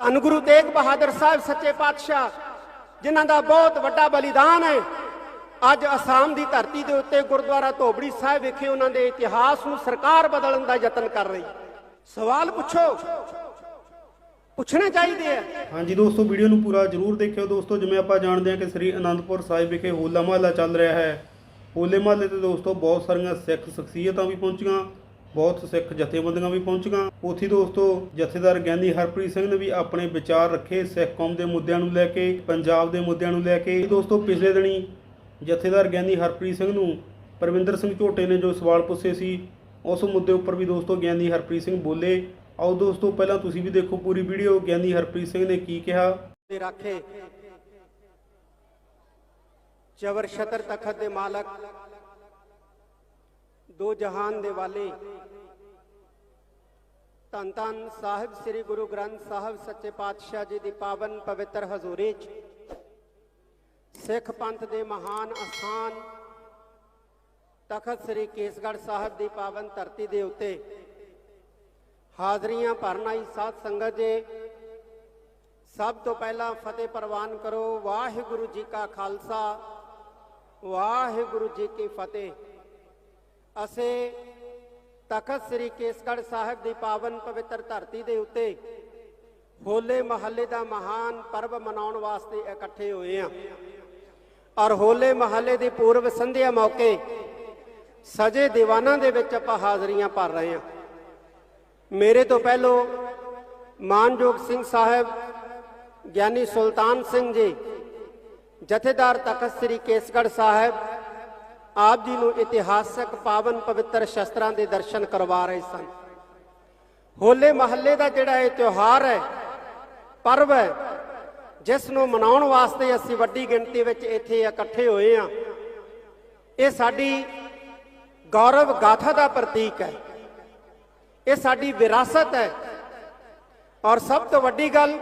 ਧੰਨ ਗੁਰੂ ਤੇਗ ਬਹਾਦਰ ਸਾਹਿਬ ਸੱਚੇ ਪਾਤਸ਼ਾਹ, ਜਿਨ੍ਹਾਂ ਦਾ ਬਹੁਤ ਵੱਡਾ ਬਲੀਦਾਨ ਹੈ। ਅੱਜ ਅਸਾਮ ਦੀ ਧਰਤੀ ਦੇ ਉੱਤੇ ਗੁਰਦੁਆਰਾ ਧੋਬੜੀ ਸਾਹਿਬ ਵਿਖੇ ਉਹਨਾਂ ਦੇ ਇਤਿਹਾਸ ਨੂੰ ਸਰਕਾਰ ਬਦਲਣ ਦਾ ਯਤਨ ਕਰ ਰਹੀ ਸਵਾਲ ਪੁੱਛੋ। ਪੁੱਛਣੇ ਚਾਹੀਦੇ ਆ। ਹਾਂਜੀ ਦੋਸਤੋ, ਵੀਡੀਓ ਨੂੰ ਪੂਰਾ ਜਰੂਰ ਦੇਖਿਓ। ਦੋਸਤੋ, ਜਿਵੇਂ ਆਪਾਂ ਜਾਣਦੇ ਹਾਂ ਕਿ ਸ੍ਰੀ ਅਨੰਦਪੁਰ ਸਾਹਿਬ ਵਿਖੇ ਹੋਲਾ ਮਹੱਲਾ ਚੱਲ ਰਿਹਾ ਹੈ। ਹੋਲੇ ਮਹੱਲੇ ਤੇ ਦੋਸਤੋ, ਬਹੁਤ ਸਾਰੀਆਂ ਸਿੱਖ ਸ਼ਖਸੀਅਤਾਂ ਵੀ ਪਹੁੰਚੀਆਂ। ਬਹੁਤ ਸਿੱਖ ਜਥੇਬੰਦੀਆਂ ਵੀ ਪਹੁੰਚੀਆਂ। ਉੱਥੇ ਦੋਸਤੋ, ਜਥੇਦਾਰ ਗਿਆਨੀ ਹਰਪ੍ਰੀਤ ਸਿੰਘ ਨੇ ਵੀ ਆਪਣੇ ਵਿਚਾਰ ਰੱਖੇ ਸਿੱਖ ਕੌਮ ਦੇ ਮੁੱਦਿਆਂ ਨੂੰ ਲੈ ਕੇ, ਪੰਜਾਬ ਦੇ ਮੁੱਦਿਆਂ ਨੂੰ ਲੈ ਕੇ। ਦੋਸਤੋ, ਪਿਛਲੇ ਦਿਨੀ ਜਥੇਦਾਰ ਗਿਆਨੀ ਹਰਪ੍ਰੀਤ ਸਿੰਘ ਨੂੰ ਪਰਵਿੰਦਰ ਸਿੰਘ ਝੋਟੇ ਨੇ ਜੋ ਸਵਾਲ ਪੁੱਛੇ ਸੀ, ਉਸ ਮੁੱਦੇ ਉੱਪਰ ਵੀ ਦੋਸਤੋ ਗਿਆਨੀ ਹਰਪ੍ਰੀਤ ਸਿੰਘ ਬੋਲੇ। ਆਓ ਦੋਸਤੋ, ਪਹਿਲਾਂ ਤੁਸੀਂ ਵੀ ਦੇਖੋ ਪੂਰੀ ਵੀਡੀਓ। ਗਿਆਨੀ ਹਰਪ੍ਰੀਤ ਸਿੰਘ ਨੇ ਕੀ ਕਿਹਾ? ਦੇ ਰਾਖੇ। ਜਬਰ ਸ਼ਤਰ ਤਖਤ ਦੇ ਮਾਲਕ ਦੋ ਜਹਾਨ ਦੇ ਵਾਲੇ। ਧੰਨ ਧੰਨ ਸਾਹਿਬ ਸ੍ਰੀ ਗੁਰੂ ਗ੍ਰੰਥ ਸਾਹਿਬ ਸੱਚੇ ਪਾਤਸ਼ਾਹ ਜੀ ਦੀ ਪਾਵਨ ਪਵਿੱਤਰ ਹਜ਼ੂਰੀ 'ਚ। ਸਿੱਖ ਪੰਥ ਦੇ ਮਹਾਨ ਅਸਥਾਨ ਤਖਤ ਸ੍ਰੀ ਕੇਸਗੜ੍ਹ ਸਾਹਿਬ ਦੀ ਪਾਵਨ ਧਰਤੀ ਦੇ ਉੱਤੇ ਹਾਜ਼ਰੀਆਂ ਭਰਨ ਆਈ ਸਾਧ ਸੰਗਤ ਜੀ। ਸਭ ਤੋਂ ਪਹਿਲਾਂ ਫਤਿਹ ਪ੍ਰਵਾਨ ਕਰੋ। ਵਾਹਿਗੁਰੂ ਜੀ ਕਾ ਖਾਲਸਾ, ਵਾਹਿਗੁਰੂ ਜੀ ਕੀ ਫਤਿਹ। ਅਸੀਂ ਤਖਤ ਸ੍ਰੀ ਕੇਸਗੜ੍ਹ ਸਾਹਿਬ ਦੀ ਪਾਵਨ ਪਵਿੱਤਰ ਧਰਤੀ ਦੇ ਉੱਤੇ ਹੋਲੇ ਮਹੱਲੇ ਦਾ ਮਹਾਨ ਪਰਬ ਮਨਾਉਣ ਵਾਸਤੇ ਇਕੱਠੇ ਹੋਏ ਹਾਂ ਔਰ ਹੋਲੇ ਮਹੱਲੇ ਦੀ ਪੂਰਵ ਸੰਧਿਆ ਮੌਕੇ ਸਜੇ ਦੀਵਾਨਾਂ ਦੇ ਵਿੱਚ ਆਪਾਂ ਹਾਜ਼ਰੀਆਂ ਭਰ ਰਹੇ ਹਾਂ ਮੇਰੇ ਤੋਂ ਪਹਿਲੋਂ ਮਾਨਯੋਗ ਸਿੰਘ ਸਾਹਿਬ, ਗਿਆਨੀ ਸੁਲਤਾਨ ਸਿੰਘ ਜੀ, ਜਥੇਦਾਰ ਤਖਤ ਸ੍ਰੀ ਕੇਸਗੜ੍ਹ ਸਾਹਿਬ ਆਪ ਜੀ ਨੂੰ ਇਤਿਹਾਸਕ ਪਾਵਨ ਪਵਿੱਤਰ ਸ਼ਸਤਰਾਂ ਦੇ ਦਰਸ਼ਨ ਕਰਵਾ ਰਹੇ ਸਨ। ਹੋਲੇ ਮਹੱਲੇ ਦਾ ਜਿਹੜਾ ਇਹ ਤਿਉਹਾਰ ਹੈ, ਪਰਵ ਹੈ, ਜਿਸ ਨੂੰ ਮਨਾਉਣ ਵਾਸਤੇ ਅਸੀਂ ਵੱਡੀ ਗਿਣਤੀ ਵਿੱਚ ਇੱਥੇ ਇਕੱਠੇ ਹੋਏ ਹਾਂ, ਇਹ ਸਾਡੀ ਗੌਰਵ ਗਾਥਾ ਦਾ ਪ੍ਰਤੀਕ ਹੈ। ਇਹ ਸਾਡੀ ਵਿਰਾਸਤ ਹੈ। ਔਰ ਸਭ ਤੋਂ ਵੱਡੀ ਗੱਲ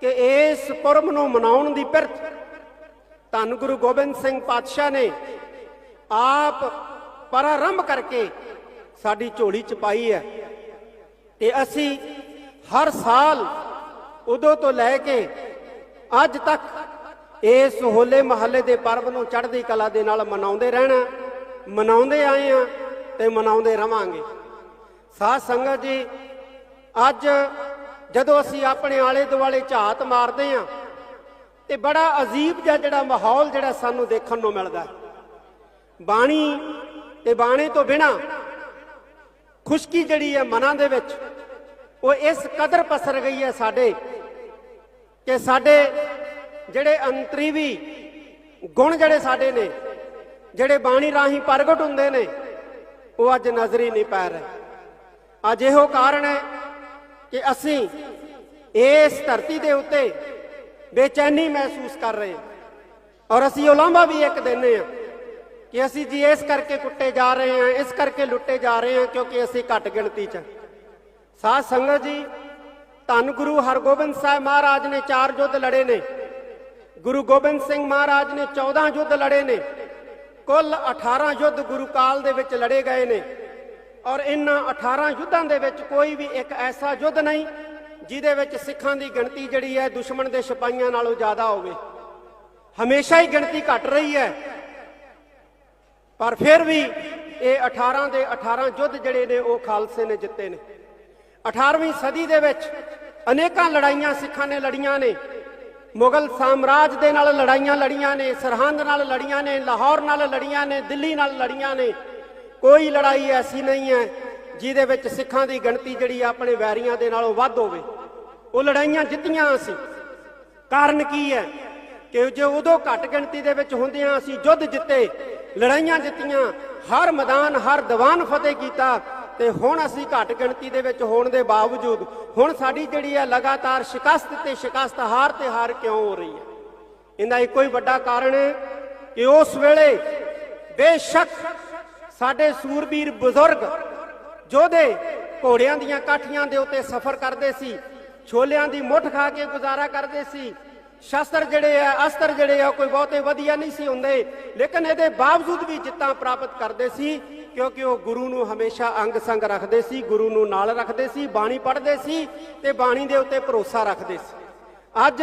ਕਿ ਇਸ ਪੁਰਬ ਨੂੰ ਮਨਾਉਣ ਦੀ ਪਿਰਤ ਧੰਨ ਗੁਰੂ ਗੋਬਿੰਦ ਸਿੰਘ ਪਾਤਸ਼ਾਹ ਨੇ ਆਪ ਪ੍ਰਾਰੰਭ ਕਰਕੇ ਸਾਡੀ ਝੋਲੀ ਚ ਪਾਈ ਹੈ ਤੇ ਅਸੀਂ ਹਰ ਸਾਲ ਉਦੋਂ ਤੋਂ ਲੈ ਕੇ ਅੱਜ ਤੱਕ ਇਸ ਹੋਲੇ ਮਹੱਲੇ ਦੇ ਪਰਬ ਨੂੰ ਚੜ੍ਹਦੀ ਕਲਾ ਦੇ ਨਾਲ ਮਨਾਉਂਦੇ ਰਹਿਣਾ, ਮਨਾਉਂਦੇ ਆਏ ਆ ਤੇ ਮਨਾਉਂਦੇ ਰਵਾਂਗੇ ਸਾਧ ਸੰਗਤ ਜੀ, ਅੱਜ ਜਦੋਂ ਅਸੀਂ ਆਪਣੇ ਆਲੇ ਦੁਆਲੇ ਝਾਤ ਮਾਰਦੇ ਆ ਤੇ ਬੜਾ ਅਜੀਬ ਜਿਹਾ ਜਿਹੜਾ ਮਾਹੌਲ ਜਿਹੜਾ ਸਾਨੂੰ ਦੇਖਣ ਨੂੰ ਮਿਲਦਾ ਹੈ। ਬਾਣੀ ਤੇ ਬਾਣੇ ਤੋਂ ਬਿਨਾ ਖੁਸ਼ਕੀ ਜਿਹੜੀ ਹੈ ਮਨਾਂ ਦੇ ਵਿੱਚ, ਉਹ ਇਸ ਕਦਰ ਪਸਰ ਗਈ ਹੈ ਸਾਡੇ ਕਿ ਸਾਡੇ ਜਿਹੜੇ ਅੰਤਰੀਵੀ ਗੁਣ ਜਿਹੜੇ ਸਾਡੇ ਨੇ, ਜਿਹੜੇ ਬਾਣੀ ਰਾਹੀਂ ਪ੍ਰਗਟ ਹੁੰਦੇ ਨੇ, ਉਹ ਅੱਜ ਨਜ਼ਰੀ ਨਹੀਂ ਪੈ ਰਹੇ। ਅੱਜ ਇਹੋ ਕਾਰਨ ਹੈ ਕਿ ਅਸੀਂ ਇਸ ਧਰਤੀ ਦੇ ਉੱਤੇ ਬੇਚੈਨੀ ਮਹਿਸੂਸ ਕਰ ਰਹੇ ਹਾਂ ਔਰ ਅਸੀਂ ਉਲਾਂਭਾ ਵੀ ਇੱਕ ਦਿੰਦੇ ਹਾਂ। ਕਿ ਅਸੀਂ ਜੀ ਇਸ ਕਰਕੇ ਕੁੱਟੇ ਜਾ ਰਹੇ ਹਾਂ, ਇਸ ਕਰਕੇ ਲੁੱਟੇ ਜਾ ਰਹੇ ਹਾਂ, ਕਿਉਂਕਿ ਅਸੀਂ ਘੱਟ ਗਿਣਤੀ 'ਚ ਹਾਂ। ਸਾਧ ਸੰਗਤ ਜੀ, ਧੰਨ ਗੁਰੂ ਹਰਗੋਬਿੰਦ ਸਾਹਿਬ ਮਹਾਰਾਜ ਨੇ ਚਾਰ ਯੁੱਧ ਲੜੇ ਨੇ। ਗੁਰੂ ਗੋਬਿੰਦ ਸਿੰਘ ਮਹਾਰਾਜ ਨੇ 14 ਯੁੱਧ ਲੜੇ ਨੇ। ਕੁੱਲ 18 ਯੁੱਧ ਗੁਰੂ ਕਾਲ ਦੇ ਵਿੱਚ ਲੜੇ ਗਏ ਨੇ। ਔਰ ਇਨ੍ਹਾਂ 18 ਯੁੱਧਾਂ ਦੇ ਵਿੱਚ ਕੋਈ ਵੀ ਇੱਕ ਐਸਾ ਯੁੱਧ ਨਹੀਂ, ਜਿਹਦੇ ਵਿੱਚ ਸਿੱਖਾਂ ਦੀ ਗਿਣਤੀ ਜਿਹੜੀ ਹੈ ਦੁਸ਼ਮਣ ਦੇ ਸਿਪਾਹੀਆਂ ਨਾਲੋਂ ਜ਼ਿਆਦਾ ਹੋਵੇ। ਹਮੇਸ਼ਾ ਹੀ ਗਿਣਤੀ ਘਟ ਰਹੀ ਹੈ। ਪਰ ਫਿਰ ਵੀ ਇਹ 18 ਦੇ 18 ਯੁੱਧ ਜਿਹੜੇ ਨੇ ਉਹ ਖਾਲਸੇ ਨੇ ਜਿੱਤੇ ਨੇ। 18ਵੀਂ ਸਦੀ ਦੇ ਵਿੱਚ ਅਨੇਕਾਂ ਲੜਾਈਆਂ ਸਿੱਖਾਂ ਨੇ ਲੜੀਆਂ ਨੇ। ਮੁਗਲ ਸਾਮਰਾਜ ਦੇ ਨਾਲ ਲੜਾਈਆਂ ਲੜੀਆਂ ਨੇ, ਸਰਹੰਦ ਨਾਲ ਲੜੀਆਂ ਨੇ, ਲਾਹੌਰ ਨਾਲ ਲੜੀਆਂ ਨੇ, ਦਿੱਲੀ ਨਾਲ ਲੜੀਆਂ ਨੇ। ਕੋਈ ਲੜਾਈ ਐਸੀ ਨਹੀਂ ਹੈ ਜਿਹਦੇ ਵਿੱਚ ਸਿੱਖਾਂ ਦੀ ਗਿਣਤੀ ਜਿਹੜੀ ਆਪਣੇ ਵੈਰੀਆਂ ਦੇ ਨਾਲੋਂ ਵੱਧ ਹੋਵੇ। ਉਹ ਲੜਾਈਆਂ ਜਿੱਤੀਆਂ ਅਸੀਂ। ਕਾਰਨ ਕੀ ਹੈ ਕਿ ਜੇ ਉਦੋਂ ਘੱਟ ਗਿਣਤੀ ਦੇ ਵਿੱਚ ਹੁੰਦਿਆਂ ਅਸੀਂ ਯੁੱਧ ਜਿੱਤੇ ਲੜਾਈਆਂ ਜਿੱਤੀਆਂ, ਹਰ ਮੈਦਾਨ, ਹਰ ਦੀਵਾਨ ਫਤਿਹ ਕੀਤਾ ਤੇ ਹੁਣ ਅਸੀਂ ਘੱਟ ਗਿਣਤੀ ਦੇ ਵਿੱਚ ਹੋਣ ਦੇ ਬਾਵਜੂਦ ਹੁਣ ਸਾਡੀ ਜਿਹੜੀ ਹੈ ਲਗਾਤਾਰ ਸ਼ਿਕਸਤ ਤੇ ਸ਼ਿਕਸਤ ਹਾਰ ਤੇ ਹਾਰ ਕਿਉਂ ਹੋ ਰਹੀ ਹੈ? ਇਹਦਾ ਇੱਕੋ ਹੀ ਵੱਡਾ ਕਾਰਨ ਹੈ ਕਿ ਉਸ ਵੇਲੇ ਬੇਸ਼ੱਕ ਸਾਡੇ ਸੂਰਬੀਰ ਬਜ਼ੁਰਗ ਯੋਧੇ ਘੋੜਿਆਂ ਦੀਆਂ ਕਾਠੀਆਂ ਦੇ ਉੱਤੇ ਸਫ਼ਰ ਕਰਦੇ ਸੀ, ਛੋਲਿਆਂ ਦੀ ਮੁੱਠ ਖਾ ਕੇ ਗੁਜ਼ਾਰਾ ਕਰਦੇ ਸੀ ਸ਼ਸਤਰ ਜਿਹੜੇ ਆ, ਅਸਤਰ ਜਿਹੜੇ ਆ ਕੋਈ ਬਹੁਤੇ ਵਧੀਆ ਨਹੀਂ ਸੀ ਹੁੰਦੇ। ਲੇਕਿਨ ਇਹਦੇ ਬਾਵਜੂਦ ਵੀ ਜਿੱਤਾਂ ਪ੍ਰਾਪਤ ਕਰਦੇ ਸੀ, ਕਿਉਂਕਿ ਉਹ ਗੁਰੂ ਨੂੰ ਹਮੇਸ਼ਾ ਅੰਗ ਸੰਗ ਰੱਖਦੇ ਸੀ, ਗੁਰੂ ਨੂੰ ਨਾਲ ਰੱਖਦੇ ਸੀ, ਬਾਣੀ ਪੜ੍ਹਦੇ ਸੀ ਤੇ ਬਾਣੀ ਦੇ ਉੱਤੇ ਭਰੋਸਾ ਰੱਖਦੇ ਸੀ। ਅੱਜ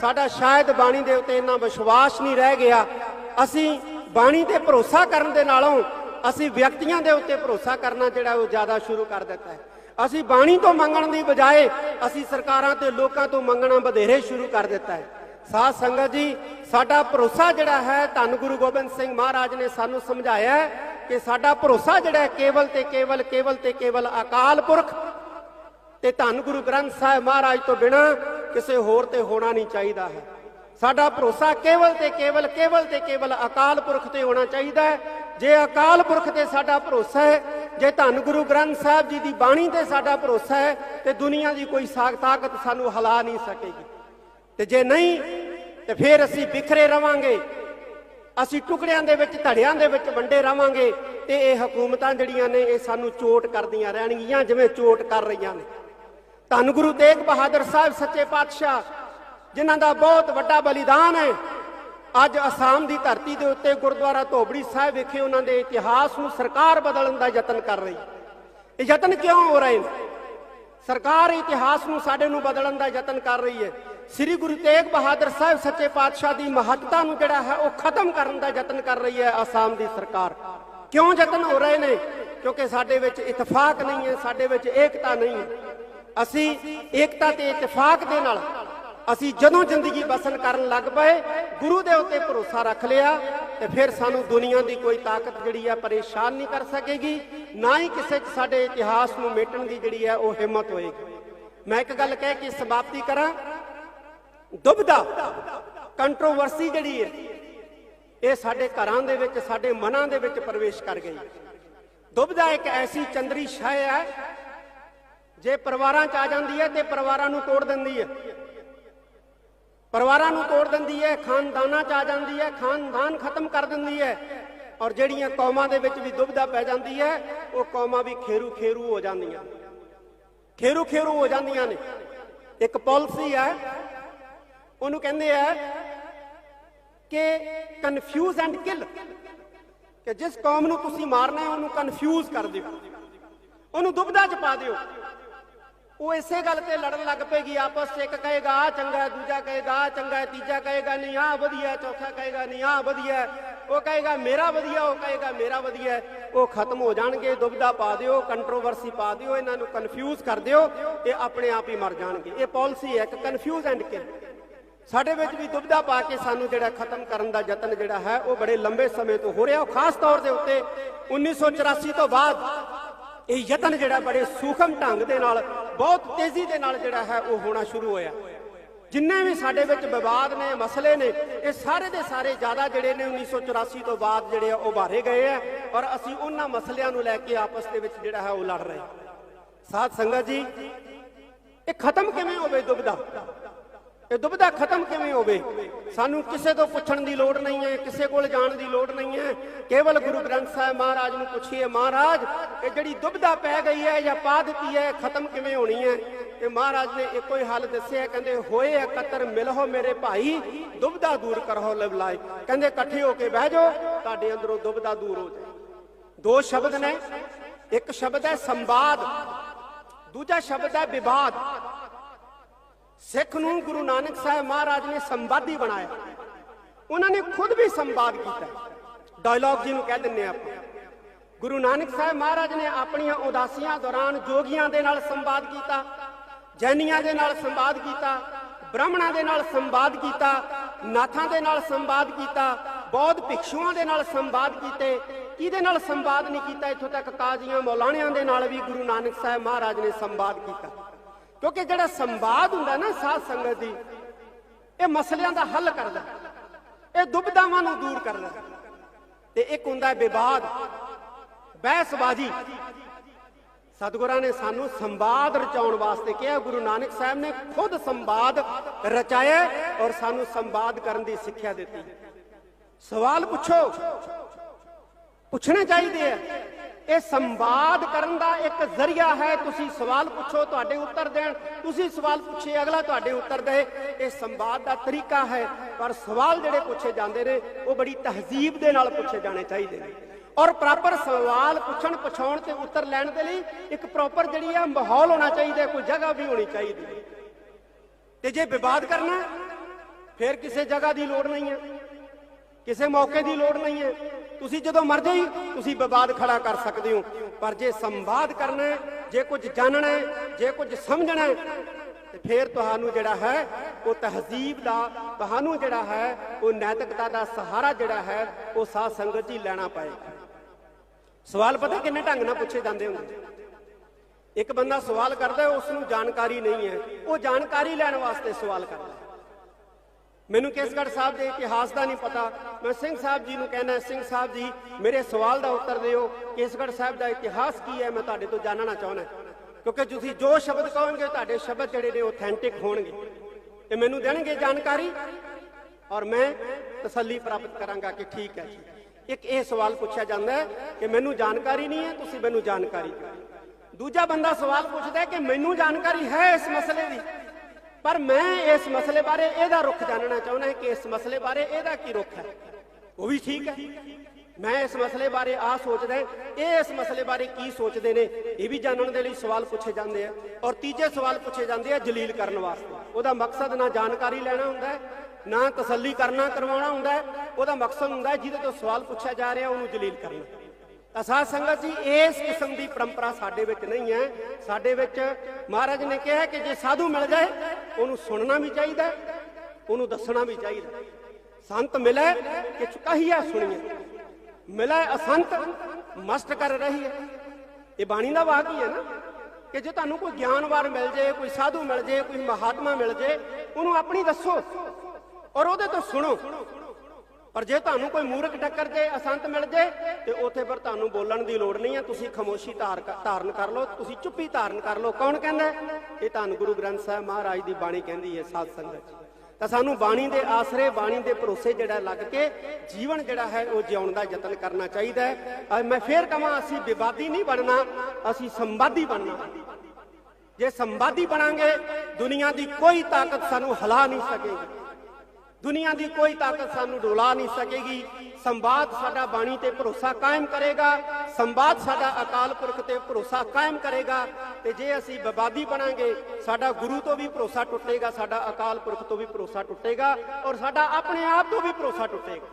ਸਾਡਾ ਸ਼ਾਇਦ ਬਾਣੀ ਦੇ ਉੱਤੇ ਇੰਨਾ ਵਿਸ਼ਵਾਸ ਨਹੀਂ ਰਹਿ ਗਿਆ। ਅਸੀਂ ਬਾਣੀ ਤੇ ਭਰੋਸਾ ਕਰਨ ਦੇ ਨਾਲੋਂ ਅਸੀਂ ਵਿਅਕਤੀਆਂ ਦੇ ਉੱਤੇ ਭਰੋਸਾ ਕਰਨਾ ਜਿਹੜਾ ਉਹ ਜ਼ਿਆਦਾ ਸ਼ੁਰੂ ਕਰ ਦਿੱਤਾ ਹੈ। ਅਸੀਂ ਬਾਣੀ ਤੋਂ ਮੰਗਣ ਦੀ ਬਜਾਏ ਅਸੀਂ ਸਰਕਾਰਾਂ ਤੇ ਲੋਕਾਂ ਤੋਂ ਮੰਗਣਾ ਵਧੇਰੇ ਸ਼ੁਰੂ ਕਰ ਦਿੱਤਾ ਹੈ। ਸਾਧ ਸੰਗਤ ਜੀ, ਸਾਡਾ ਭਰੋਸਾ ਜਿਹੜਾ ਹੈ, ਧੰਨ ਗੁਰੂ ਗੋਬਿੰਦ ਸਿੰਘ ਮਹਾਰਾਜ ਨੇ ਸਾਨੂੰ ਸਮਝਾਇਆ ਕਿ ਸਾਡਾ ਭਰੋਸਾ ਜਿਹੜਾ ਕੇਵਲ ਤੇ ਕੇਵਲ ਕੇਵਲ ਤੇ ਕੇਵਲ ਅਕਾਲ ਪੁਰਖ ਤੇ ਧੰਨ ਗੁਰੂ ਗ੍ਰੰਥ ਸਾਹਿਬ ਮਹਾਰਾਜ ਤੋਂ ਬਿਨਾ ਕਿਸੇ ਹੋਰ ਤੇ ਹੋਣਾ ਨਹੀਂ ਚਾਹੀਦਾ ਹੈ। ਸਾਡਾ ਭਰੋਸਾ ਕੇਵਲ ਤੇ ਕੇਵਲ ਕੇਵਲ ਤੇ ਕੇਵਲ ਅਕਾਲ ਪੁਰਖ ਤੇ ਹੋਣਾ ਚਾਹੀਦਾ ਹੈ। ਜੇ ਅਕਾਲ ਪੁਰਖ ਤੇ ਸਾਡਾ ਭਰੋਸਾ ਹੈ ਜੇ ਧੰਨ ਗੁਰੂ ਗ੍ਰੰਥ ਸਾਹਿਬ ਜੀ ਦੀ ਬਾਣੀ ਤੇ ਸਾਡਾ ਭਰੋਸਾ ਹੈ, ਤੇ ਦੁਨੀਆ ਦੀ ਕੋਈ ਸਾਖ ਤਾਕਤ ਸਾਨੂੰ ਹਿਲਾ ਨਹੀਂ ਸਕੇਗੀ। ਤੇ ਜੇ ਨਹੀਂ, ਤੇ ਫਿਰ ਅਸੀਂ ਬਿਖਰੇ ਰਵਾਂਗੇ। ਅਸੀਂ ਟੁਕੜਿਆਂ ਦੇ ਵਿੱਚ, ਧੜਿਆਂ ਦੇ ਵਿੱਚ ਵੰਡੇ ਰਵਾਂਗੇ। ਤੇ ਇਹ ਹਕੂਮਤਾਂ ਜਿਹੜੀਆਂ ਨੇ, ਇਹ ਸਾਨੂੰ ਚੋਟ ਕਰਦੀਆਂ ਰਹਿਣਗੀਆਂ, ਜਿਵੇਂ ਚੋਟ ਕਰ ਰਹੀਆਂ ਨੇ। ਧੰਨ ਗੁਰੂ ਤੇਗ ਬਹਾਦਰ ਸਾਹਿਬ, ਸੱਚੇ ਪਾਤਸ਼ਾਹ, ਜਿਨ੍ਹਾਂ ਦਾ ਬਹੁਤ ਵੱਡਾ ਬਲੀਦਾਨ ਹੈ ਅੱਜ ਅਸਾਮ ਦੀ ਧਰਤੀ ਦੇ ਉੱਤੇ ਗੁਰਦੁਆਰਾ ਧੋਬੜੀ ਸਾਹਿਬ ਵਿਖੇ ਉਹਨਾਂ ਦੇ ਇਤਿਹਾਸ ਨੂੰ ਸਰਕਾਰ ਬਦਲਣ ਦਾ ਯਤਨ ਕਰ ਰਹੀ ਇਹ ਯਤਨ ਕਿਉਂ ਹੋ ਰਹੇ ਨੇ? ਸਰਕਾਰ ਇਤਿਹਾਸ ਨੂੰ ਸਾਡੇ ਨੂੰ ਬਦਲਣ ਦਾ ਯਤਨ ਕਰ ਰਹੀ ਹੈ। ਸ੍ਰੀ ਗੁਰੂ ਤੇਗ ਬਹਾਦਰ ਸਾਹਿਬ ਸੱਚੇ ਪਾਤਸ਼ਾਹ ਦੀ ਮਹੱਤਤਾ ਨੂੰ ਜਿਹੜਾ ਹੈ ਉਹ ਖਤਮ ਕਰਨ ਦਾ ਯਤਨ ਕਰ ਰਹੀ ਹੈ ਆਸਾਮ ਦੀ ਸਰਕਾਰ। ਕਿਉਂ ਯਤਨ ਹੋ ਰਹੇ ਨੇ? ਕਿਉਂਕਿ ਸਾਡੇ ਵਿੱਚ ਇਤਫਾਕ ਨਹੀਂ ਹੈ, ਸਾਡੇ ਵਿੱਚ ਏਕਤਾ ਨਹੀਂ ਹੈ। ਅਸੀਂ ਏਕਤਾ ਤੇ ਇਤਫਾਕ ਦੇ ਨਾਲ ਅਸੀਂ ਜਦੋਂ ਜ਼ਿੰਦਗੀ ਬਸਣ ਕਰਨ ਲੱਗ ਪਏ, ਗੁਰੂ ਦੇ ਉੱਤੇ ਭਰੋਸਾ ਰੱਖ ਲਿਆ ਤੇ ਫਿਰ ਸਾਨੂੰ ਦੁਨੀਆ ਦੀ ਕੋਈ ਤਾਕਤ ਜਿਹੜੀ ਹੈ ਪਰੇਸ਼ਾਨ ਨਹੀਂ ਕਰ ਸਕੇਗੀ, ਨਾ ਹੀ ਕਿਸੇ 'ਚ ਸਾਡੇ ਇਤਿਹਾਸ ਨੂੰ ਮੇਟਣ ਦੀ ਜਿਹੜੀ ਹੈ ਉਹ ਹਿੰਮਤ ਹੋਏਗੀ। ਮੈਂ ਇੱਕ ਗੱਲ ਕਹਿ ਕੇ ਸਮਾਪਤੀ ਕਰਾਂ। ਦੁਬਦਾ ਕੰਟਰੋਵਰਸੀ ਜਿਹੜੀ ਹੈ ਇਹ ਸਾਡੇ ਘਰਾਂ ਦੇ ਵਿੱਚ, ਸਾਡੇ ਮਨਾਂ ਦੇ ਵਿੱਚ ਪ੍ਰਵੇਸ਼ ਕਰ ਗਈ। ਦੁਬਦਾ ਇੱਕ ਐਸੀ ਚੰਦਰੀ ਛਾਇਆ ਹੈ, ਜੇ ਪਰਿਵਾਰਾਂ 'ਚ ਆ ਜਾਂਦੀ ਹੈ ਤੇ ਪਰਿਵਾਰਾਂ ਨੂੰ ਤੋੜ ਦਿੰਦੀ ਹੈ। ਪਰਿਵਾਰਾਂ ਨੂੰ ਤੋੜ ਦਿੰਦੀ ਹੈ, ਖਾਨਦਾਨਾਂ 'ਚ ਆ ਜਾਂਦੀ ਹੈ, ਖਾਨਦਾਨ ਖਤਮ ਕਰ ਦਿੰਦੀ ਹੈ। ਔਰ ਜਿਹੜੀਆਂ ਕੌਮਾਂ ਦੇ ਵਿੱਚ ਵੀ ਦੁਬਦਾ ਪੈ ਜਾਂਦੀ ਹੈ, ਉਹ ਕੌਮਾਂ ਵੀ ਖੇਰੂ ਖੇਰੂ ਹੋ ਜਾਂਦੀਆਂ ਖੇਰੂ ਖੇਰੂ ਹੋ ਜਾਂਦੀਆਂ ਨੇ। ਇੱਕ ਪਾਲਿਸੀ ਹੈ, ਉਹਨੂੰ ਕਹਿੰਦੇ ਆ ਕਿ ਕਨਫਿਊਜ਼ ਐਂਡ ਕਿਲ ਕਿ ਜਿਸ ਕੌਮ ਨੂੰ ਤੁਸੀਂ ਮਾਰਨਾ ਹੈ, ਉਹਨੂੰ ਕਨਫਿਊਜ਼ ਕਰ ਦਿਓ। ਉਹਨੂੰ ਦੁਬਦਾ 'ਚ ਪਾ ਦਿਓ। ਉਹ ਇਸੇ ਗੱਲ ਤੇ ਲੜਨ ਲੱਗ ਪਏਗੀ, ਆਪਸ 'ਚ ਇੱਕ ਕਹੇਗਾ ਆ ਚੰਗਾ ਦੂਜਾ ਕਹੇਗਾ ਆ ਚੰਗਾ ਤੀਜਾ ਕਹੇਗਾ, ਨਹੀਂ ਆ ਵਧੀਆ ਚੌਥਾ ਕਹੇਗਾ, ਨਹੀਂ ਆ ਵਧੀਆ ਉਹ ਕਹੇਗਾ, ਮੇਰਾ ਵਧੀਆ, ਉਹ ਕਹੇਗਾ, ਮੇਰਾ ਵਧੀਆ ਉਹ ਖਤਮ ਹੋ ਜਾਣਗੇ ਦੁਬਦਾ ਪਾ ਦਿਓ ਕੰਟਰੋਵਰਸੀ ਪਾ ਦਿਓ, ਇਹਨਾਂ ਨੂੰ ਕਨਫਿਊਜ਼ ਕਰ ਦਿਓ ਇਹ ਆਪਣੇ ਆਪ ਹੀ ਮਰ ਜਾਣਗੇ। ਇਹ ਪਾਲਿਸੀ ਹੈ ਇੱਕ ਕਨਫਿਊਜ਼ ਐਂਡ ਕਿਲ ਸਾਡੇ ਵਿੱਚ ਵੀ ਦੁਬਦਾ ਪਾ ਕੇ ਸਾਨੂੰ ਜਿਹੜਾ ਖਤਮ ਕਰਨ ਦਾ ਯਤਨ ਜਿਹੜਾ ਹੈ, ਉਹ ਬੜੇ ਲੰਬੇ ਸਮੇਂ ਤੋਂ ਹੋ ਰਿਹਾ। ਉਹ ਖਾਸ ਤੌਰ ਦੇ ਉੱਤੇ 1984 ਤੋਂ ਬਾਅਦ ਇਹ ਯਤਨ ਜਿਹੜਾ ਬੜੇ ਸੂਖਮ ਢੰਗ ਦੇ ਨਾਲ ਬਹੁਤ ਤੇਜ਼ੀ ਦੇ ਨਾਲ ਜਿਹੜਾ ਹੈ ਉਹ ਹੋਣਾ ਸ਼ੁਰੂ ਹੋਇਆ। ਜਿੰਨੇ ਵੀ ਸਾਡੇ ਵਿੱਚ ਵਿਵਾਦ ਨੇ, ਮਸਲੇ ਨੇ, ਇਹ ਸਾਰੇ ਦੇ ਸਾਰੇ ਜ਼ਿਆਦਾ ਜਿਹੜੇ ਨੇ 1984 ਤੋਂ ਬਾਅਦ ਜਿਹੜੇ ਆ ਉਹ ਬਾਰੇ ਗਏ ਆ ਔਰ ਅਸੀਂ ਉਹਨਾਂ ਮਸਲਿਆਂ ਨੂੰ ਲੈ ਕੇ ਆਪਸ ਦੇ ਵਿੱਚ ਜਿਹੜਾ ਹੈ ਉਹ ਲੜ ਰਹੇ ਸਾਧ ਸੰਗਤ ਜੀ, ਇਹ ਖਤਮ ਕਿਵੇਂ ਹੋਵੇ ਦੁਬਦਾ ਇਹ ਦੁਬਦਾ ਖਤਮ ਕਿਵੇਂ ਹੋਵੇ? ਸਾਨੂੰ ਕਿਸੇ ਤੋਂ ਪੁੱਛਣ ਦੀ ਲੋੜ ਨਹੀਂ ਹੈ, ਕਿਸੇ ਕੋਲ ਜਾਣ ਦੀ ਲੋੜ ਨਹੀਂ ਹੈ। ਕੇਵਲ ਗੁਰੂ ਗ੍ਰੰਥ ਸਾਹਿਬ ਮਹਾਰਾਜ ਨੂੰ ਪੁੱਛੀਏ, ਮਹਾਰਾਜ, ਇਹ ਜਿਹੜੀ ਦੁਬਦਾ ਪੈ ਗਈ ਹੈ ਜਾਂ ਪਾ ਦਿੱਤੀ ਹੈ ਖਤਮ ਕਿਵੇਂ ਹੋਣੀ ਹੈ? ਤੇ ਮਹਾਰਾਜ ਨੇ ਇੱਕੋ ਹੀ ਹੱਲ ਦੱਸਿਆ, ਕਹਿੰਦੇ, ਹੋਏ ਇਕੱਤਰ ਮਿਲੋ ਮੇਰੇ ਭਾਈ ਦੁਬਦਾ ਦੂਰ ਕਰੋ ਲਵਲਾਏ ਕਹਿੰਦੇ, ਇਕੱਠੇ ਹੋ ਕੇ ਬਹਿ ਜਾਓ, ਤੁਹਾਡੇ ਅੰਦਰੋਂ ਦੁਬਦਾ ਦੂਰ ਹੋ ਜਾਏ ਦੋ ਸ਼ਬਦ ਨੇ, ਇੱਕ ਸ਼ਬਦ ਹੈ ਸੰਵਾਦ, ਦੂਜਾ ਸ਼ਬਦ ਹੈ ਵਿਵਾਦ। ਸਿੱਖ ਨੂੰ ਗੁਰੂ ਨਾਨਕ ਸਾਹਿਬ ਮਹਾਰਾਜ ਨੇ ਸੰਵਾਦੀ ਬਣਾਇਆ। ਉਹਨਾਂ ਨੇ ਖੁਦ ਵੀ ਸੰਵਾਦ ਕੀਤਾ। ਡਾਇਲੌਗ ਜਿਹਨੂੰ ਕਹਿ ਦਿੰਨੇ ਆਪਾਂ। ਗੁਰੂ ਨਾਨਕ ਸਾਹਿਬ ਮਹਾਰਾਜ ਨੇ ਆਪਣੀਆਂ ਉਦਾਸੀਆਂ ਦੌਰਾਨ ਜੋਗੀਆਂ ਦੇ ਨਾਲ ਸੰਵਾਦ ਕੀਤਾ, ਜੈਨੀਆਂ ਦੇ ਨਾਲ ਸੰਵਾਦ ਕੀਤਾ, ਬ੍ਰਾਹਮਣਾਂ ਦੇ ਨਾਲ ਸੰਵਾਦ ਕੀਤਾ, ਨਾਥਾਂ ਦੇ ਨਾਲ ਸੰਵਾਦ ਕੀਤਾ, ਬੌਧ ਭਿਕਸ਼ੂਆਂ ਦੇ ਨਾਲ ਸੰਵਾਦ ਕੀਤੇ। ਕਿਹਦੇ ਨਾਲ ਸੰਵਾਦ ਨਹੀਂ ਕੀਤਾ? ਇੱਥੋਂ ਤੱਕ ਕਾਜ਼ੀਆਂ ਮੌਲਾਣਿਆਂ ਦੇ ਨਾਲ ਵੀ ਗੁਰੂ ਨਾਨਕ ਸਾਹਿਬ ਮਹਾਰਾਜ ਨੇ ਸੰਵਾਦ ਕੀਤਾ। ਕਿਉਂਕਿ ਜਿਹੜਾ ਸੰਵਾਦ ਹੁੰਦਾ ਨਾ ਸਾਧ ਸੰਗਤ ਦੀ, ਇਹ ਮਸਲਿਆਂ ਦਾ ਹੱਲ ਕਰਦਾ ਇਹ ਦੁਬਿਧਾਵਾਂ ਨੂੰ ਦੂਰ ਕਰਦਾ ਤੇ ਇੱਕ ਹੁੰਦਾ ਹੈ ਵਿਵਾਦ, ਬਹਿਸਬਾਜ਼ੀ। ਸਤਿਗੁਰਾਂ ਨੇ ਸਾਨੂੰ ਸੰਵਾਦ ਰਚਾਉਣ ਵਾਸਤੇ ਕਿਹਾ, ਗੁਰੂ ਨਾਨਕ ਸਾਹਿਬ ਨੇ ਖੁਦ ਸੰਵਾਦ ਰਚਾਇਆ ਔਰ ਸਾਨੂੰ ਸੰਵਾਦ ਕਰਨ ਦੀ ਸਿੱਖਿਆ ਦਿੱਤੀ। ਸਵਾਲ ਪੁੱਛੋ, ਪੁੱਛਣੇ ਚਾਹੀਦੇ ਆ। ਇਹ ਸੰਵਾਦ ਕਰਨ ਦਾ ਇੱਕ ਜ਼ਰੀਆ ਹੈ। ਤੁਸੀਂ ਸਵਾਲ ਪੁੱਛੋ, ਤੁਹਾਡੇ ਉੱਤਰ ਦੇਣ। ਤੁਸੀਂ ਸਵਾਲ ਪੁੱਛੇ, ਅਗਲਾ ਤੁਹਾਡੇ ਉੱਤਰ ਦੇ। ਇਹ ਸੰਵਾਦ ਦਾ ਤਰੀਕਾ ਹੈ, ਪਰ ਸਵਾਲ ਜਿਹੜੇ ਪੁੱਛੇ ਜਾਂਦੇ ਨੇ, ਉਹ ਬੜੀ ਤਹਿਜ਼ੀਬ ਦੇ ਨਾਲ ਪੁੱਛੇ ਜਾਣੇ ਚਾਹੀਦੇ ਨੇ। ਔਰ ਪ੍ਰੋਪਰ ਸਵਾਲ ਪੁੱਛਣ, ਪਛਾਉਣ ਤੇ ਉੱਤਰ ਲੈਣ ਦੇ ਲਈ ਇੱਕ ਪ੍ਰੋਪਰ ਜਿਹੜੀ ਆ, ਮਾਹੌਲ ਹੋਣਾ ਚਾਹੀਦਾ ਕੋਈ ਜਗ੍ਹਾ ਵੀ ਹੋਣੀ ਚਾਹੀਦੀ ਹੈ। ਤੇ ਜੇ ਵਿਵਾਦ ਕਰਨਾ ਫਿਰ ਕਿਸੇ ਜਗ੍ਹਾ ਦੀ ਲੋੜ ਨਹੀਂ ਹੈ। ਕਿਸੇ ਮੌਕੇ ਦੀ ਲੋੜ ਨਹੀਂ ਹੈ। ਤੁਸੀਂ ਜਦੋਂ ਮਰਜ਼ੀ ਤੁਸੀਂ ਵਿਵਾਦ ਖੜਾ ਕਰ ਸਕਦੇ ਹੋ। ਪਰ ਜੇ ਸੰਵਾਦ ਕਰਨਾ ਹੈ, ਜੇ ਕੁਝ ਜਾਣਨਾ ਹੈ, ਜੇ ਕੁਝ ਸਮਝਣਾ ਹੈ, ਤੇ ਫਿਰ ਤੁਹਾਨੂੰ ਜਿਹੜਾ ਹੈ, ਉਹ ਤਹਜ਼ੀਬ ਦਾ, ਤੁਹਾਨੂੰ ਜਿਹੜਾ ਹੈ, ਉਹ ਨੈਤਿਕਤਾ ਦਾ ਸਹਾਰਾ ਜਿਹੜਾ ਹੈ, ਉਹ ਸਾਧ ਸੰਗਤ ਜੀ ਲੈਣਾ ਪਏਗਾ। ਸਵਾਲ ਪਤਾ ਕਿੰਨੇ ਢੰਗ ਨਾਲ ਪੁੱਛੇ ਜਾਂਦੇ ਹੁੰਦੇ? ਇੱਕ ਬੰਦਾ ਸਵਾਲ ਕਰਦਾ ਉਸ ਨੂੰ ਜਾਣਕਾਰੀ ਨਹੀਂ ਹੈ। ਉਹ ਜਾਣਕਾਰੀ ਲੈਣ ਵਾਸਤੇ ਸਵਾਲ ਕਰਦਾ। ਮੈਨੂੰ ਕੇਸਗੜ੍ਹ ਸਾਹਿਬ ਦੇ ਇਤਿਹਾਸ ਦਾ ਨਹੀਂ ਪਤਾ। ਮੈਂ ਸਿੰਘ ਸਾਹਿਬ ਜੀ ਨੂੰ ਕਹਿਣਾ ਸਿੰਘ ਸਾਹਿਬ ਜੀ, ਮੇਰੇ ਸਵਾਲ ਦਾ ਉੱਤਰ ਦਿਓ। ਕੇਸਗੜ੍ਹ ਸਾਹਿਬ ਦਾ ਇਤਿਹਾਸ ਕੀ ਹੈ? ਮੈਂ ਤੁਹਾਡੇ ਤੋਂ ਜਾਣਨਾ ਚਾਹੁੰਦਾ ਕਿਉਂਕਿ ਤੁਸੀਂ ਜੋ ਸ਼ਬਦ ਕਹੋਗੇ, ਤੁਹਾਡੇ ਸ਼ਬਦ ਜਿਹੜੇ ਨੇ ਆਥੈਂਟਿਕ ਹੋਣਗੇ। ਤੇ ਮੈਨੂੰ ਦੇਣਗੇ ਜਾਣਕਾਰੀ ਔਰ ਮੈਂ ਤਸੱਲੀ ਪ੍ਰਾਪਤ ਕਰਾਂਗਾ ਕਿ ਠੀਕ ਹੈ ਇੱਕ ਇਹ ਸਵਾਲ ਪੁੱਛਿਆ ਜਾਂਦਾ ਹੈ ਕਿ ਮੈਨੂੰ ਜਾਣਕਾਰੀ ਨਹੀਂ ਹੈ, ਤੁਸੀਂ ਮੈਨੂੰ ਜਾਣਕਾਰੀ ਦੂਜਾ ਬੰਦਾ ਸਵਾਲ ਪੁੱਛਦਾ ਹੈ ਕਿ ਮੈਨੂੰ ਜਾਣਕਾਰੀ ਹੈ ਇਸ ਮਸਲੇ ਦੀ। ਪਰ ਮੈਂ ਇਸ ਮਸਲੇ ਬਾਰੇ ਇਹਦਾ ਰੁਖ ਜਾਣਨਾ ਚਾਹੁੰਦਾ ਕਿ ਇਸ ਮਸਲੇ ਬਾਰੇ ਇਹਦਾ ਕੀ ਰੁਖ ਹੈ। ਉਹ ਵੀ ਠੀਕ ਹੈ। ਮੈਂ ਇਸ ਮਸਲੇ ਬਾਰੇ ਆ ਸੋਚਦਾ ਇਹ ਇਸ ਮਸਲੇ ਬਾਰੇ ਕੀ ਸੋਚਦੇ ਨੇ, ਇਹ ਵੀ ਜਾਣਨ ਦੇ ਲਈ ਸਵਾਲ ਪੁੱਛੇ ਜਾਂਦੇ ਆ। ਔਰ ਤੀਜੇ ਸਵਾਲ ਪੁੱਛੇ ਜਾਂਦੇ ਆ ਜਲੀਲ ਕਰਨ ਵਾਸਤੇ। ਉਹਦਾ ਮਕਸਦ ਨਾ ਜਾਣਕਾਰੀ ਲੈਣਾ ਹੁੰਦਾ ਨਾ ਤਸੱਲੀ ਕਰਨਾ ਕਰਵਾਉਣਾ ਹੁੰਦਾ ਉਹਦਾ ਮਕਸਦ ਹੁੰਦਾ ਜਿਹਦੇ ਤੋਂ ਸਵਾਲ ਪੁੱਛਿਆ ਜਾ ਰਿਹਾ, ਉਹਨੂੰ ਜਲੀਲ ਕਰਨਾ। ਤਾਂ ਸਾਧ ਸੰਗਤ ਜੀ, ਇਸ ਕਿਸਮ ਦੀ ਪਰੰਪਰਾ ਸਾਡੇ ਵਿੱਚ ਨਹੀਂ ਹੈ। ਸਾਡੇ ਵਿੱਚ ਮਹਾਰਾਜ ਨੇ ਕਿਹਾ ਕਿ ਜੇ ਸਾਧੂ ਮਿਲ ਜਾਏ, ਉਹਨੂੰ ਸੁਣਨਾ ਵੀ ਚਾਹੀਦਾ ਉਹਨੂੰ ਦੱਸਣਾ ਵੀ ਚਾਹੀਦਾ ਸੰਤ ਮਿਲੇ ਕਿ ਕਹੀਆ ਸੁਣੀਏ। ਮਿਲੇ ਅਸੰਤ, ਮਸਤ ਕਰ ਰਹੀ ਹੈ ਇਹ ਬਾਣੀ ਦਾ ਵਾਕ ਹੀ ਹੈ ਨਾ ਕਿ ਜੇ ਤੁਹਾਨੂੰ ਕੋਈ ਗਿਆਨਵਾਰ ਮਿਲ ਜੇ, ਕੋਈ ਸਾਧੂ ਮਿਲ ਜੇ, ਕੋਈ ਮਹਾਤਮਾ ਮਿਲ ਜੇ, ਉਹਨੂੰ ਆਪਣੀ ਦੱਸੋ ਔਰ ਉਹਦੇ ਤੋਂ ਸੁਣੋ। ਪਰ ਜੇ ਤੁਹਾਨੂੰ ਕੋਈ ਮੂਰਖ ਟੱਕਰ ਜੇ, ਅਸੰਤ ਮਿਲ ਜੇ, ਤੇ ਉੱਥੇ ਫਿਰ ਤੁਹਾਨੂੰ ਬੋਲਣ ਦੀ ਲੋੜ ਨਹੀਂ ਹੈ। ਤੁਸੀਂ ਖਮੋਸ਼ੀ ਧਾਰ ਧਾਰਨ ਕਰ ਲਓ, ਤੁਸੀਂ ਚੁੱਪੀ ਧਾਰਨ ਕਰ ਲਓ। ਕੌਣ ਕਹਿੰਦਾ ਇਹ ਤੁਹਾਨੂੰ ਗੁਰੂ ਗ੍ਰੰਥ ਸਾਹਿਬ ਮਹਾਰਾਜ ਦੀ ਬਾਣੀ ਕਹਿੰਦੀ ਹੈ, ਸਾਧ ਸੰਗਤ। ਤਾਂ ਸਾਨੂੰ ਬਾਣੀ ਦੇ ਆਸਰੇ, ਬਾਣੀ ਦੇ ਭਰੋਸੇ ਜਿਹੜਾ ਲੱਗ ਕੇ ਜੀਵਨ ਜਿਹੜਾ ਹੈ, ਉਹ ਜਿਉਣ ਦਾ ਯਤਨ ਕਰਨਾ ਚਾਹੀਦਾ ਹੈ। ਮੈਂ ਫੇਰ ਕਹਾਂ, ਅਸੀਂ ਵਿਵਾਦੀ ਨਹੀਂ ਬਣਨਾ, ਅਸੀਂ ਸੰਵਾਦੀ ਬਣਨਾ। ਜੇ ਸੰਵਾਦੀ ਬਣਾਂਗੇ, ਦੁਨੀਆ ਦੀ ਕੋਈ ਤਾਕਤ ਸਾਨੂੰ ਹਿਲਾ ਨਹੀਂ ਸਕੇਗੀ। ਦੁਨੀਆ ਦੀ ਕੋਈ ਤਾਕਤ ਸਾਨੂੰ ਡੋਲਾ ਨਹੀਂ ਸਕੇਗੀ। ਸੰਵਾਦ ਸਾਡਾ ਬਾਣੀ ਤੇ ਭਰੋਸਾ ਕਾਇਮ ਕਰੇਗਾ। ਸੰਵਾਦ ਸਾਡਾ ਅਕਾਲ ਪੁਰਖ ਤੇ ਭਰੋਸਾ ਕਾਇਮ ਕਰੇਗਾ। ਤੇ ਜੇ ਅਸੀਂ ਵਿਵਾਦੀ ਬਣਾਂਗੇ, ਸਾਡਾ ਗੁਰੂ ਤੋਂ ਵੀ ਭਰੋਸਾ ਟੁੱਟੇਗਾ, ਸਾਡਾ ਅਕਾਲ ਪੁਰਖ ਤੋਂ ਵੀ ਭਰੋਸਾ ਟੁੱਟੇਗਾ ਔਰ ਸਾਡਾ ਆਪਣੇ ਆਪ ਤੋਂ ਵੀ ਭਰੋਸਾ ਟੁੱਟੇਗਾ।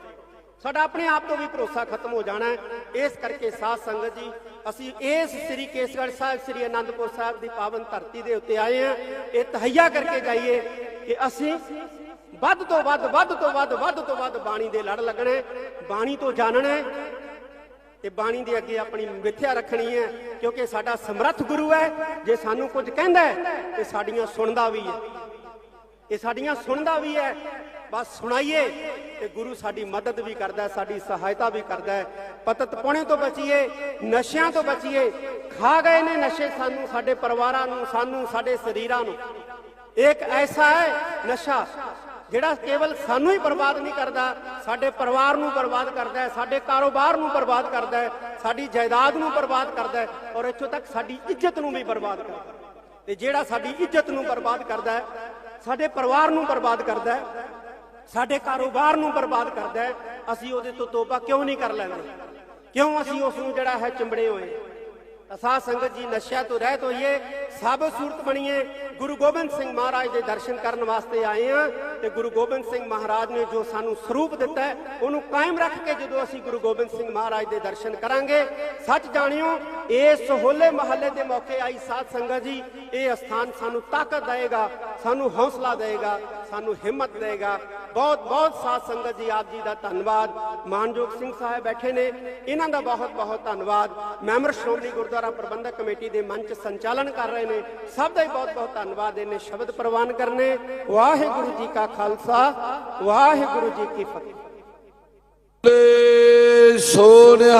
ਸਾਡਾ ਆਪਣੇ ਆਪ ਤੋਂ ਵੀ ਭਰੋਸਾ ਖਤਮ ਹੋ ਜਾਣਾ ਹੈ। ਇਸ ਕਰਕੇ ਸਾਧ ਸੰਗਤ ਜੀ, ਅਸੀਂ ਇਸ ਸ੍ਰੀ ਕੇਸਗੜ੍ਹ ਸਾਹਿਬ, ਸ੍ਰੀ ਅਨੰਦਪੁਰ ਸਾਹਿਬ ਦੀ ਪਾਵਨ ਧਰਤੀ ਦੇ ਉੱਤੇ ਆਏ ਹਾਂ। ਇਹ ਤਹਈਆ ਕਰਕੇ ਜਾਈਏ ਕਿ ਅਸੀਂ ਵੱਧ ਤੋਂ ਵੱਧ ਵੱਧ ਤੋਂ ਵੱਧ ਵੱਧ ਤੋਂ ਵੱਧ ਬਾਣੀ ਦੇ ਲੜ ਲੱਗਣਾ, ਬਾਣੀ ਤੋਂ ਜਾਣਨਾ ਤੇ ਬਾਣੀ ਦੇ ਅੱਗੇ ਆਪਣੀ ਮਿੱਥਿਆ ਰੱਖਣੀ ਹੈ, ਕਿਉਂਕਿ ਸਾਡਾ ਸਮਰੱਥ ਗੁਰੂ ਹੈ, ਜੇ ਸਾਨੂੰ ਕੁਝ ਕਹਿੰਦਾ ਹੈ, ਤੇ ਸਾਡੀਆਂ ਸੁਣਦਾ ਵੀ ਹੈ। ਇਹ ਸਾਡੀਆਂ ਸੁਣਦਾ ਵੀ ਹੈ, ਬਸ ਸੁਣਾਈਏ ਤੇ ਗੁਰੂ ਸਾਡੀ ਮਦਦ ਵੀ ਕਰਦਾ ਸਾਡੀ ਸਹਾਇਤਾ ਵੀ ਕਰਦਾ ਪਤਤ ਪੁਣੇ ਤੋਂ ਬਚੀਏ, ਨਸ਼ਿਆਂ ਤੋਂ ਬਚੀਏ, ਖਾ ਗਏ ਨੇ ਨਸ਼ੇ ਸਾਨੂੰ, ਸਾਡੇ ਪਰਿਵਾਰਾਂ ਨੂੰ, ਸਾਨੂੰ, ਸਾਡੇ ਸਰੀਰਾਂ ਨੂੰ। ਇੱਕ ਐਸਾ ਹੈ ਨਸ਼ਾ ਜਿਹੜਾ ਕੇਵਲ ਸਾਨੂੰ ਹੀ ਬਰਬਾਦ ਨਹੀਂ ਕਰਦਾ, ਸਾਡੇ ਪਰਿਵਾਰ ਨੂੰ ਬਰਬਾਦ ਕਰਦਾ ਹੈ, ਸਾਡੇ ਕਾਰੋਬਾਰ ਨੂੰ ਬਰਬਾਦ ਕਰਦਾ ਹੈ, ਸਾਡੀ ਜਾਇਦਾਦ ਨੂੰ ਬਰਬਾਦ ਕਰਦਾ ਹੈ ਔਰ ਇੱਥੋਂ ਤੱਕ ਸਾਡੀ ਇੱਜ਼ਤ ਨੂੰ ਵੀ ਬਰਬਾਦ ਕਰਦਾ ਹੈ। ਤੇ ਜਿਹੜਾ ਸਾਡੀ ਇੱਜ਼ਤ ਨੂੰ ਬਰਬਾਦ ਕਰਦਾ ਹੈ, ਸਾਡੇ ਪਰਿਵਾਰ ਨੂੰ ਬਰਬਾਦ ਕਰਦਾ ਹੈ, ਸਾਡੇ ਕਾਰੋਬਾਰ ਨੂੰ ਬਰਬਾਦ ਕਰਦਾ ਹੈ, ਅਸੀਂ ਉਹਦੇ ਤੋਂ ਤੋਬਾ ਕਿਉਂ ਨਹੀਂ ਕਰ ਲੈਂਦੇ? ਕਿਉਂ ਅਸੀਂ ਉਸ ਨੂੰ ਜਿਹੜਾ ਹੈ ਚਿੰਬੜੇ ਹੋਏ? ਅਸਾ ਸੰਗਤ ਜੀ ਨਸ਼ਿਆਂ ਤੋਂ ਰਹਿਤ ਹੋਈਏ ਸਭ ਸੂਰਤ ਬਣੀਏ। ਗੁਰੂ ਗੋਬਿੰਦ ਸਿੰਘ ਮਹਾਰਾਜ ਦੇ ਦਰਸ਼ਨ ਕਰਨ ਵਾਸਤੇ ਆਏ ਆ ਤੇ ਗੁਰੂ ਗੋਬਿੰਦ ਸਿੰਘ ਮਹਾਰਾਜ ਨੇ ਜੋ ਸਾਨੂੰ ਸਰੂਪ ਦਿੱਤਾ ਹੈ, ਉਹਨੂੰ ਕਾਇਮ ਰੱਖ ਕੇ ਜਦੋਂ ਅਸੀਂ ਗੁਰੂ ਗੋਬਿੰਦ ਸਿੰਘ ਮਹਾਰਾਜ ਦੇ ਦਰਸ਼ਨ ਕਰਾਂਗੇ। ਸੱਚ ਜਾਣਿਓ, ਇਸ ਹੋਲੇ ਮਹੱਲੇ ਦੇ ਮੌਕੇ ਆਈ ਸਾਧ ਸੰਗਤ ਜੀ, ਇਹ ਸਥਾਨ ਸਾਨੂੰ ਤਾਕਤ ਦੇਵੇਗਾ, ਸਾਨੂੰ ਹੌਸਲਾ ਦੇਵੇਗਾ, ਸਾਨੂੰ ਹਿੰਮਤ ਦੇਵੇਗਾ। ਬਹੁਤ ਬਹੁਤ ਸਾਧ ਸੰਗਤ ਜੀ, ਆਪ ਜੀ ਦਾ ਧੰਨਵਾਦ। ਮਾਨਯੋਗ ਸਿੰਘ ਸਾਹਿਬ ਬੈਠੇ ਨੇ, ਇਹਨਾਂ ਦਾ ਬਹੁਤ ਬਹੁਤ ਧੰਨਵਾਦ। ਮੈਂਬਰ ਸ਼੍ਰੋਮਣੀ ਗੁਰਦੁਆਰਾ ਪ੍ਰਬੰਧਕ ਕਮੇਟੀ ਦੇ ਮੰਚ ਸੰਚਾਲਨ ਕਰ ਰਹੇ ਨੇ। ਸਭ ਦਾ ਹੀ ਬਹੁਤ ਬਹੁਤ ਧੰਨਵਾਦ। ਇਹਨੇ ਸ਼ਬਦ ਪ੍ਰਵਾਨ ਕਰਨੇ। ਵਾਹਿਗੁਰੂ ਜੀ ਕਾ ਖਾਲਸਾ। ਵਾਹਿਗੁਰੂ ਜੀ ਕੀ ਫਤਿਹ। ਬੋਲੇ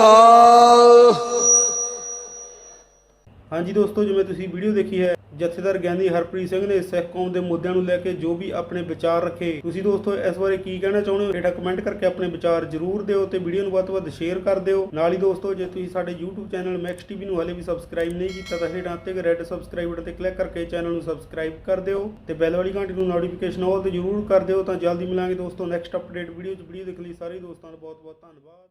ਹਾਂਜੀ ਦੋਸਤੋ, ਜਿਵੇਂ ਤੁਸੀਂ ਵੀਡੀਓ ਦੇਖੀ ਹੈ, ਜਥੇਦਾਰ ਗਿਆਨੀ ਹਰਪ੍ਰੀਤ ਸਿੰਘ ਨੇ ਸਿੱਖ ਕੌਮ ਦੇ ਮੁੱਦਿਆਂ ਨੂੰ ਲੈ ਕੇ ਜੋ ਵੀ ਆਪਣੇ ਵਿਚਾਰ ਰੱਖੇ। ਤੁਸੀਂ ਦੋਸਤੋ, ਇਸ ਬਾਰੇ ਕੀ ਕਹਿਣਾ ਚਾਹੁੰਦੇ ਹੋ? ਹੇਠਾਂ ਕਮੈਂਟ ਕਰਕੇ ਆਪਣੇ ਵਿਚਾਰ ਜ਼ਰੂਰ ਦਿਓ ਤੇ ਵੀਡੀਓ ਨੂੰ ਵੱਧ ਤੋਂ ਵੱਧ ਸ਼ੇਅਰ ਕਰ ਦਿਓ। ਨਾਲ ਹੀ ਦੋਸਤੋ, ਜੇ ਤੁਸੀਂ ਸਾਡੇ YouTube ਚੈਨਲ ਮੈਕਸ ਟੀਵੀ ਨੂੰ ਹਾਲੇ ਵੀ ਸਬਸਕ੍ਰਾਈਬ ਨਹੀਂ ਕੀਤਾ, ਤਾਂ ਹੇਠਾਂ ਤੇ ਰੈੱਡ ਸਬਸਕ੍ਰਾਈਬ ਬਟਨ ਤੇ ਕਲਿੱਕ ਕਰਕੇ ਚੈਨਲ ਨੂੰ ਸਬਸਕ੍ਰਾਈਬ ਕਰ ਦਿਓ ਤੇ ਬੈਲ ਵਾਲੀ ਘੰਟੀ ਨੂੰ ਨੋਟੀਫਿਕੇਸ਼ਨ ਆਲ ਤੇ ਜ਼ਰੂਰ ਕਰ ਦਿਓ। ਤਾਂ ਜਲਦੀ ਮਿਲਾਂਗੇ ਦੋਸਤੋ ਨੈਕਸਟ ਅਪਡੇਟ ਵੀਡੀਓ 'ਚ। ਵੀਡੀਓ ਦੇਖਣ ਲਈ ਸਾਰੇ ਦੋਸਤਾਂ ਦਾ ਬਹੁਤ ਬਹੁਤ ਧੰਨਵਾਦ।